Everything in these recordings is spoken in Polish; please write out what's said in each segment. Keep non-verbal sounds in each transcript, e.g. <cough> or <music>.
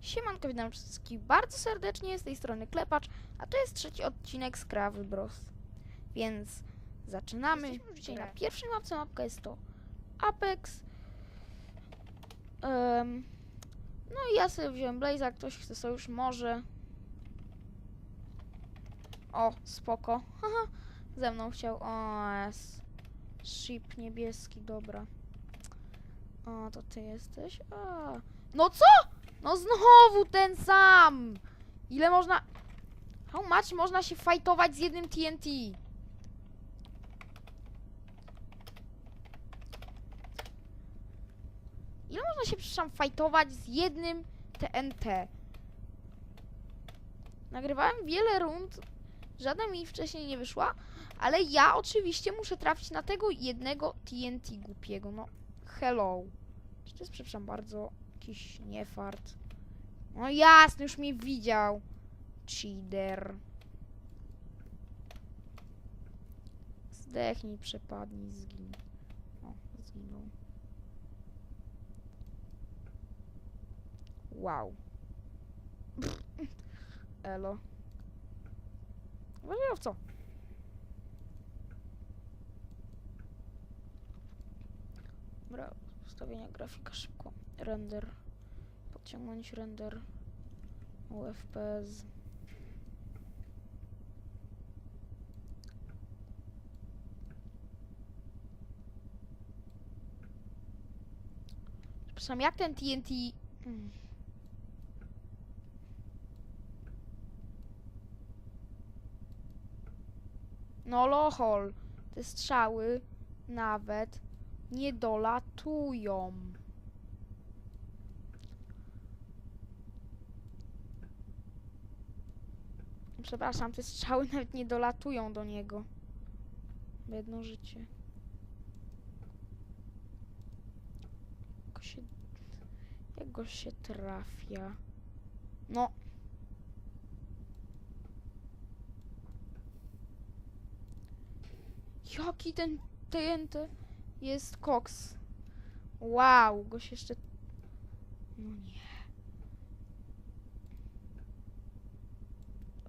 Siemanko, witam wszystkich bardzo serdecznie, z tej strony Klepacz, a to jest trzeci odcinek z Krawy Bros. Więc zaczynamy. Jesteśmy Dzisiaj na pierwszej mapce mapka jest to Apex. Em, no i ja sobie wziąłem Blaze'a, ktoś chce sojusz, może. O, spoko. Haha, ze mną chciał. O, jest. Ship niebieski, dobra. O, to ty jesteś? A. No co? No znowu ten sam! Ile można... How much można się fajtować z jednym TNT? Ile można się przepraszam fajtować z jednym TNT? Nagrywałem wiele rund, żadna mi wcześniej nie wyszła, ale ja oczywiście muszę trafić na tego jednego TNT głupiego, no hello. To jest, przepraszam bardzo, jakiś niefart? No jasne, już mnie widział. Cheater. Zdechnij, przepadnij, zgin. O, zginął. Wow. <laughs> Elo. Właściwie w co? Dobra, ustawienia grafika szybko. Render. Podciągnąć render. UFPS. Przepraszam, jak ten TNT... Mm. No lohol, te strzały nawet nie dolatują. Przepraszam, te strzały <laughs> nawet nie dolatują do niego. Jedno życie. Jak się, jak go się trafia? No. Jaki ten TNT jest koks? Wow, go się jeszcze... No nie.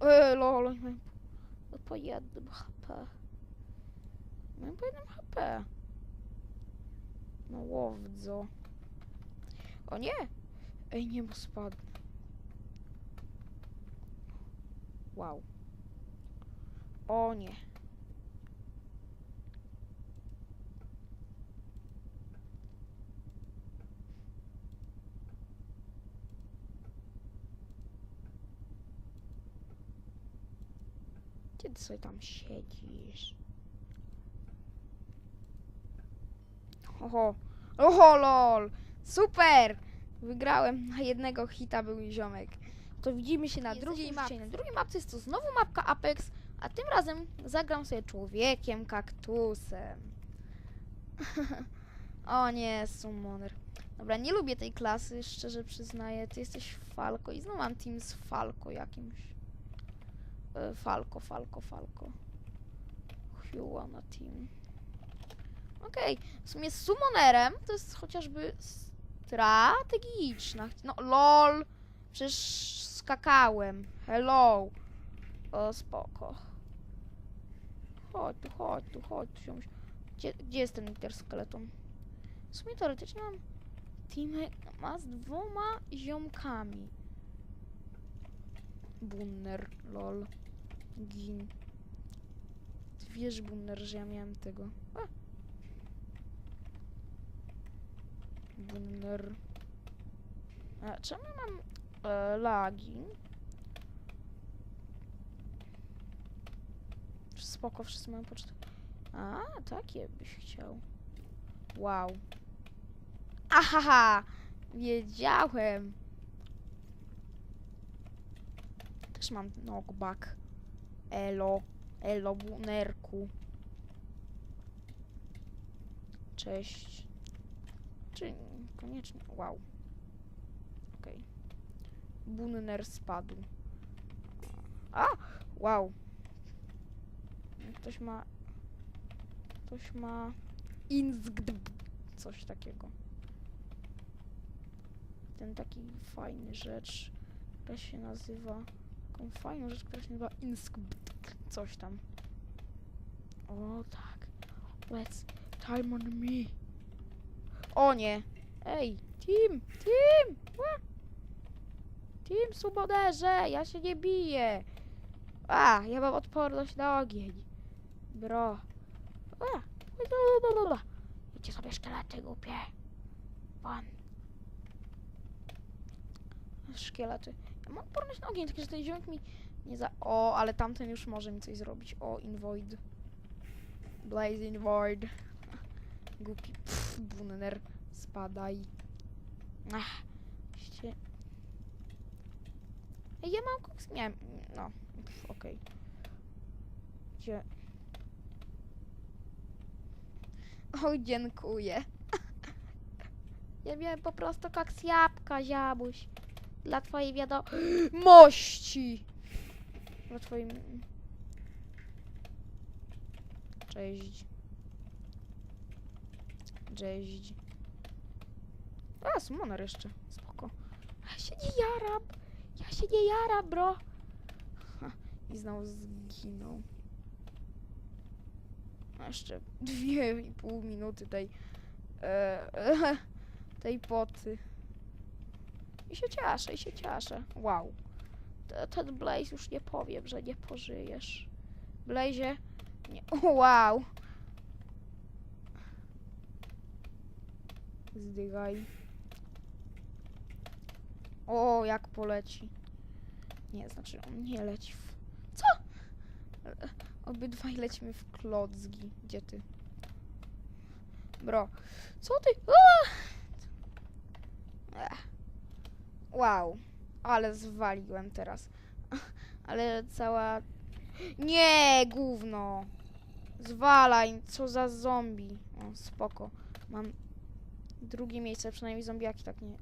Eee, lol, oni mają po, jednym HP. Mają po jednym HP. No łowdzo. O nie! Ej, nie, bo spadł. Wow. O nie. Gdzie ty sobie tam siedzisz? Oho, oho lol, super! Wygrałem na jednego hita był ziomek. To widzimy się na drugiej mapce. Na drugiej mapce jest to znowu mapka Apex, a tym razem zagram sobie człowiekiem, kaktusem. <laughs> o nie, summoner. Dobra, nie lubię tej klasy, szczerze przyznaję. Ty jesteś Falco i znowu mam team z Falco jakimś. E, Falco, Falco, Falco. Hua na team. Okej, w sumie z summonerem to jest chociażby strategiczna. No, lol. Przecież skakałem. Hello. O, spoko. Chodź tu, chodź tu, chodź tu. Gdzie, gdzie jest ten interskeleton? W sumie teoretycznie mam teamy ma z dwoma ziomkami. Bunner, lol. Gin. Bunner, że ja miałem tego. A. Bunner. A czemu mam e, lagi? Spoko, wszyscy mają pocztę. A, takie byś chciał. Wow. Ahaha! Wiedziałem. Też mam knockback. Elo. Elo, bunerku. Cześć. Czy koniecznie? Wow. Okej. Bunner spadł. A! Wow. Ktoś ma... Ktoś ma... Inzgd... Coś takiego. ten taki fajny rzecz, która się nazywa, taką fajną rzecz, która się nazywa Insk, coś tam. O tak, let's time on me. O nie, ej, team, team, Ła! team suboderze, ja się nie biję. A, ja mam odporność na ogień. Bro. A, blablabla. Idźcie sobie szkielety głupie. Pan. Szkielety. Ja mam odporność na ogień, tylko że ten ziomek mi nie za... O, ale tamten już może mi coś zrobić. O, Invoid. Blaze Invoid. Głupi. Pff, bunner. Spadaj. Ach. Ej, ja mam koks... Miałem... No. Okej. Gdzie... O, dziękuję. <laughs> Ja miałem po prostu koks jabłka, ziabuś. Dla twojej wiadomości. Dla twoim... Cześć. Cześć. A, summoner jeszcze. Spoko. Ja się nie jaram. Ja się nie jaram, bro. Ha, I znowu zginął. Jeszcze dwie i pół minuty tej... E, <laughs> tej poty. I się cieszę, i się cieszę. Wow. Te- Ten Blaze już nie powiem, że nie pożyjesz. Blaze? Nie. <laughs> Wow. Zdygaj. O, jak poleci. Nie, znaczy on nie leci w... Co? Obydwaj lecimy w klocki. Gdzie ty? Bro. Co ty? Ech. Wow. Ale zwaliłem teraz. <laughs> Ale cała... Nie, gówno. Zwalaj, co za zombie. O, spoko. Mam drugie miejsce, przynajmniej zombiaki tak nie...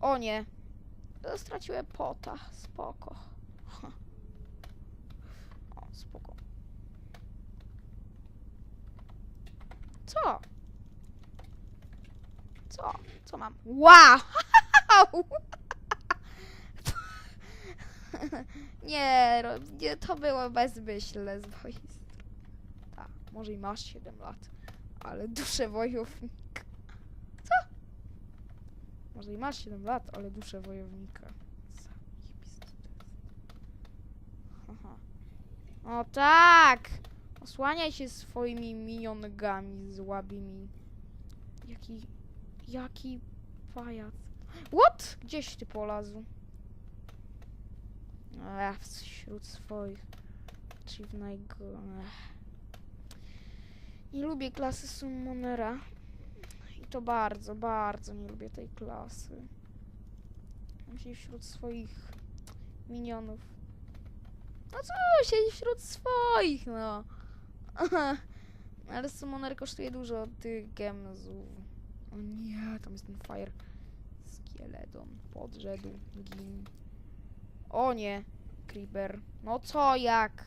O nie. Straciłem pota. Spoko. <laughs> O, spoko. Co? Co? Co mam? Wow! <laughs> <laughs> nie, nie, to było bezmyślne z mojej strony. Może i masz 7 lat, ale duszę wojownika. Co? Może i masz 7 lat, ale duszę wojownika. Haha. O tak! Osłaniaj się swoimi miniongami złabymi. Jaki... Jaki pajac. What? Gdzieś ty polazł. Ech, wśród swoich. Ech. Nie lubię klasy Summonera. I to bardzo, bardzo nie lubię tej klasy. Musi wśród swoich minionów. No co, siedzi wśród swoich, no. <laughs> Ale Summoner kosztuje dużo tych gemzów. O nie, tam jest ten fire. Skeleton. Podrzedł. Gin. O nie. Creeper. No co jak?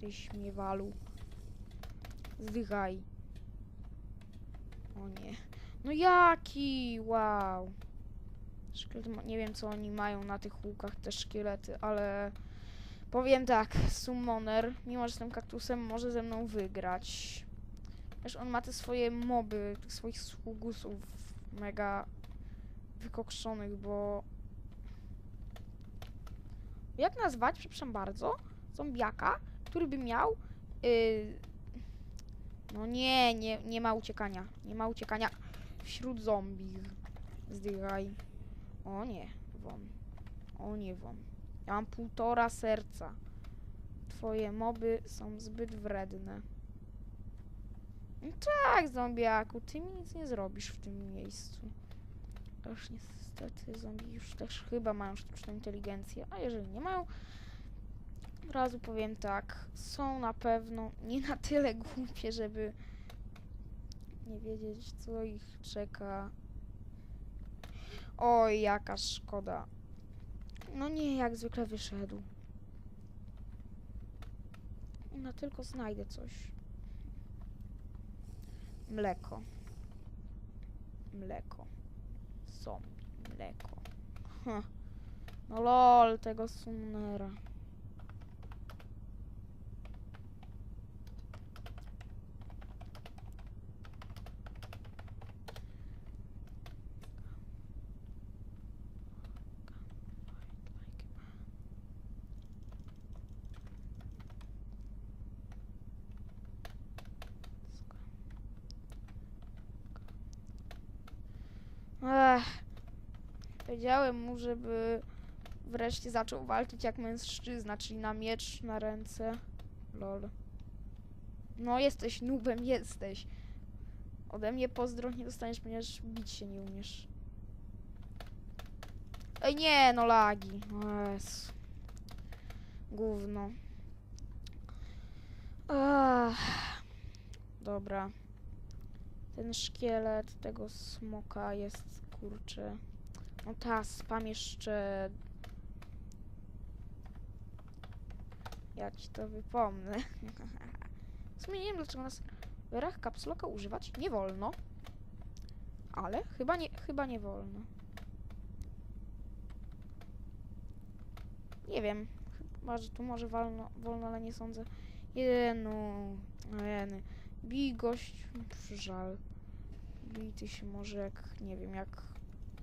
Ty śmiewalu. Zdychaj. O nie. No jaki? Wow. Szkielety, ma- nie wiem co oni mają na tych łukach, te szkielety, ale powiem tak, Summoner, mimo że jestem kaktusem, może ze mną wygrać. Wiesz, on ma te swoje moby, tych swoich sługusów mega wykokszonych, bo... Jak nazwać, przepraszam bardzo, zombiaka, który by miał... Yy... No nie, nie, nie ma uciekania. Nie ma uciekania wśród zombie. Zdychaj. O nie, won. O nie, won. Ja mam półtora serca. Twoje moby są zbyt wredne. No tak, zombiaku, ty mi nic nie zrobisz w tym miejscu. Już niestety zombie już też chyba mają sztuczną inteligencję, a jeżeli nie mają, od razu powiem tak, są na pewno nie na tyle głupie, żeby nie wiedzieć, co ich czeka. Oj, jaka szkoda. No nie, jak zwykle wyszedł. No tylko znajdę coś. Mleko. Mleko. Zombie. Mleko. Hm. No lol, tego Sunnera. Ech. Powiedziałem mu, żeby wreszcie zaczął walczyć jak mężczyzna, czyli na miecz, na ręce. Lol. No jesteś nubem, jesteś. Ode mnie pozdro nie dostaniesz, ponieważ bić się nie umiesz. Ej, nie, no lagi. Jezu. Gówno. Ach. Dobra. Ten szkielet tego smoka jest, kurczę... No ta, spam jeszcze... Ja ci to wypomnę. <laughs> W sumie nie wiem, dlaczego na serwerach kapsloka używać nie wolno. Ale chyba nie, chyba nie wolno. Nie wiem. Chyba, że tu może wolno, wolno ale nie sądzę. Jenu, jeny. Bij gość, żal. Bij ty się może jak, nie wiem, jak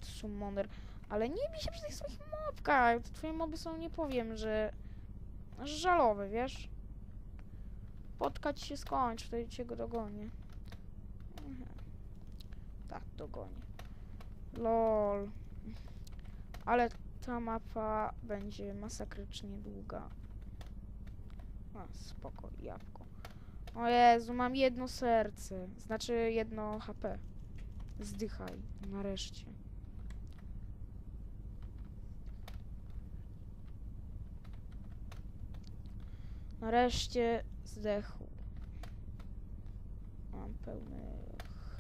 summoner. Ale nie bij się przy tych swoich mobkach. Twoje moby są, nie powiem, że że żalowe, wiesz? Potkać się skończ, wtedy cię go dogonię. Mhm. Tak, dogonię. Lol. Ale ta mapa będzie masakrycznie długa. A, spoko, jabłko. O Jezu, mam jedno serce. Znaczy jedno HP. Zdychaj, nareszcie. Nareszcie zdechł. Mam pełny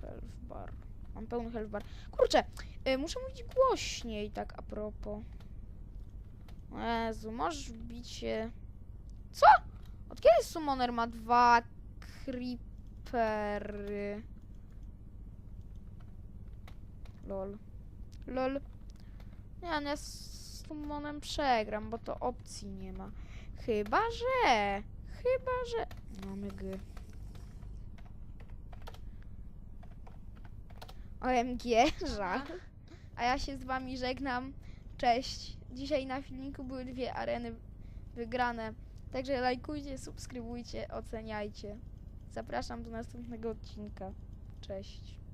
health bar. Mam pełny health bar. Kurczę, y, muszę mówić głośniej, tak a propos. Jezu, możesz bić się... Co? Od kiedy Summoner ma dwa creepery? Lol. Lol. Nie, no ja z Summonem przegram, bo to opcji nie ma. Chyba, że... Chyba, że... No mygy. OMG, żal. A ja się z wami żegnam. Cześć. Dzisiaj na filmiku były dwie areny wygrane. Także lajkujcie, subskrybujcie, oceniajcie. Zapraszam do następnego odcinka. Cześć.